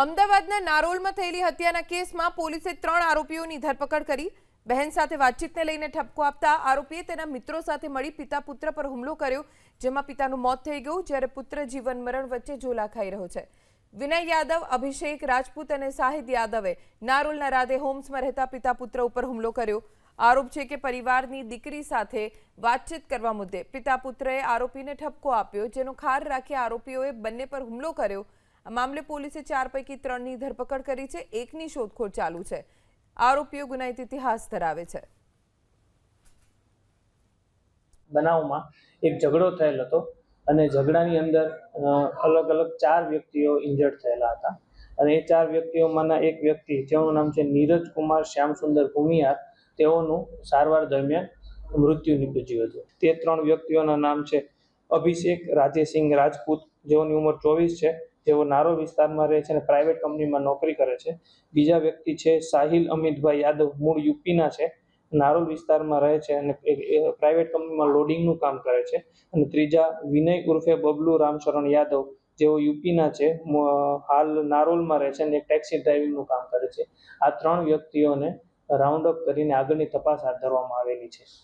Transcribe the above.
અમદાવાદના નારોલમાં થયેલી હત્યાના કેસમાં પોલીસે ત્રણ આરોપીઓની ધરપકડ કરી. બહેન સાથે વાતચીતને લઈને ઠપકો આપતા આરોપીએ તેના મિત્રો સાથે મળી પિતા પુત્ર પર હુમલો કર્યો, જેમાં પિતાનું મોત થઈ ગયું, જ્યારે પુત્ર જીવન મરણ વચ્ચે ઝોલા ખાઈ રહ્યો છે. વિનય યાદવ, અભિષેક, રાજપૂત અને સાહિદ યાદવે નારોલના રાધે હોમ્સમાં રહેતા પિતા પુત્ર ઉપર હુમલો કર્યો. આરોપ છે કે પરિવારની દીકરી સાથે વાતચીત કરવા મુદ્દે પિતા પુત્રએ આરોપીને ઠપકો આપ્યો, જેનો ખાર રાખી આરોપીઓએ બંને પર હુમલો કર્યો. મામલે પોલીસે ચાર પૈકી ત્રણની ધરપકડ કરી છે, એકની શોધખોળ ચાલુ છે. આરોપીઓ ગુનાહિત ઇતિહાસ ધરાવે છે. બનાવમાં એક ઝઘડો થયેલ હતો અને ઝઘડાની અંદર અલગ અલગ ચાર વ્યક્તિઓ ઇન્જર્ડ થયેલા હતા. અને એ ચાર વ્યક્તિઓમાંના એક વ્યક્તિ, જેનું નામ છે નીરજ કુમાર શ્યામસુંદર ભૂમિયાર, તેઓનું સારવાર દરમિયાન મૃત્યુ નીપજ્યું હતું. તે ત્રણ વ્યક્તિઓના નામ છે અભિષેક રાજેસિંહ રાજપૂત, જેઓની ઉંમર ચોવીસ છે જેઓ નારો વિસ્તારમાં રહે છે અને પ્રાઇવેટ કંપનીમાં નોકરી કરે છે. બીજા વ્યક્તિ છે સાહિલ અમિતભાઈ યાદવ, મૂળ યુપીના છે. નારોલ વિસ્તારમાં રહે છે અને પ્રાઇવેટ કંપનીમાં લોડિંગનું કામ કરે છે. અને ત્રીજા વિનય ઉર્ફે બબલુ રામશરણ યાદવ, જેઓ યુપીના છે હાલ નારોલમાં રહે છે અને ટેક્સી ડ્રાઇવિંગનું કામ કરે છે. આ ત્રણ વ્યક્તિઓને રાઉન્ડ અપ કરીને આગળની તપાસ હાથ ધરવામાં આવેલી છે.